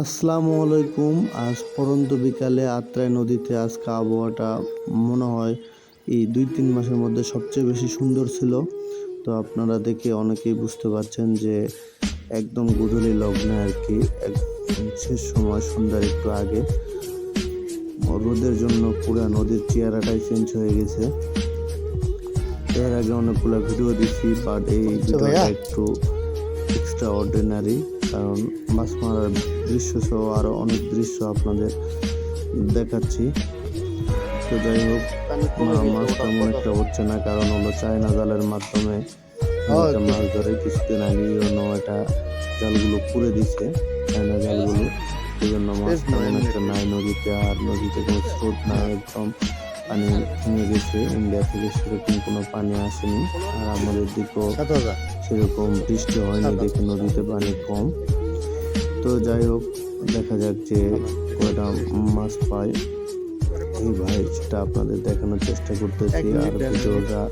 আসসালামু আলাইকুম। আজ পরন্ত বিকালে আত্রাই নদীতে আজকে আবহাওয়াটা মনে হয় এই দুই তিন মাসের মধ্যে সবচেয়ে বেশি সুন্দর ছিল। তো আপনারা দেখে অনেকেই বুঝতে পারছেন যে একদম গোধূলি লগ্নে আর কি একদম শেষ সময় সন্ধ্যার একটু আগে। রোদের জন্য পুরো নদীর চেহারাটাই চেঞ্জ হয়ে গেছে। এর আগে অনেকগুলো ভিডিও দিচ্ছি বাট এই ভিডিওটা একটু এক্সট্রা অর্ডিনারি কারণ মাছ মারার দৃশ্য সহ আরও অনেক দৃশ্য আপনাদের দেখাচ্ছি। তো যাই হোক মাছ তেমন একটা হচ্ছে না কারণ হলো চায়না জালের মাধ্যমে মাছ ধরে কিছুদিন আগে নৌটা জালগুলো পুড়ে দিছে চায়না জালগুলো। এই জন্য মাছ তেমন একটা নাই নদীতে আর নদীতে কোনো স্রোত নাই একদম পানি থেমে গেছে ইন্ডিয়া থেকে সেরকম কোনো পানি আসেনি। আর আমাদের দিকেও সেরকম বৃষ্টি হয়নি দেখে নদীতে পানি কম। তো যাই হোক দেখা যাক যে কয়টা মাছ পাই। এই ভাই সেটা আপনাদের দেখানোর চেষ্টা করতেছি। আর ভিডিওটা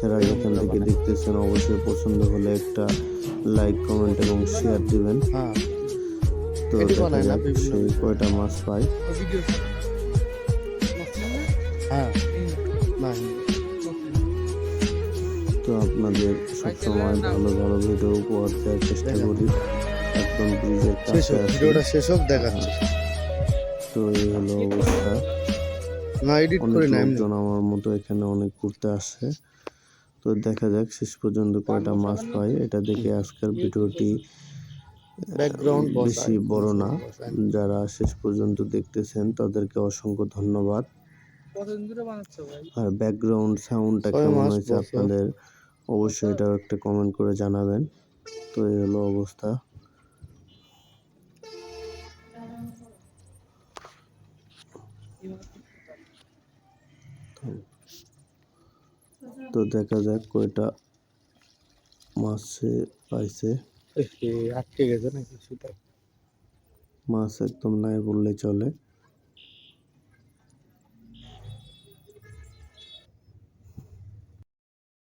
যারা এখান থেকে দেখতেছেন অবশ্যই পছন্দ হলে একটা লাইক কমেন্ট এবং শেয়ার দিবেন। হ্যাঁ। তো দেখা যাক সেই কয়টা মাছ পাই। হ্যাঁ তো আপনাদের সবসময় ভালো ভালো ভিডিও উপহার দেওয়ার চেষ্টা করি। একদম ব্রিজের কাছে ভিডিওটা শেষ হোক দেখাচ্ছি। তো এই হলো অবস্থা। না এডিট করি না এমনি। লোকজন আমার মতো এখানে অনেক ঘুরতে আসে। তো দেখা যাক শেষ পর্যন্ত কয়টা মাছ পাই এটা দেখে আজকের ভিডিওটি ব্যাকগ্রাউন্ড বেশি বড় না। যারা শেষ পর্যন্ত দেখতেছেন তাদেরকে অসংখ্য ধন্যবাদ। আর ব্যাকগ্রাউন্ড সাউন্ডটা কেমন হয়েছে আপনাদের? অবশ্যই এটাও একটা কমেন্ট করে জানাবেন। তো এই হলো অবস্থা। তো দেখা যাক কয়টা মাছে পাইছে। আটকে গেছে নাকি মাছ একদম নাই বললে চলে।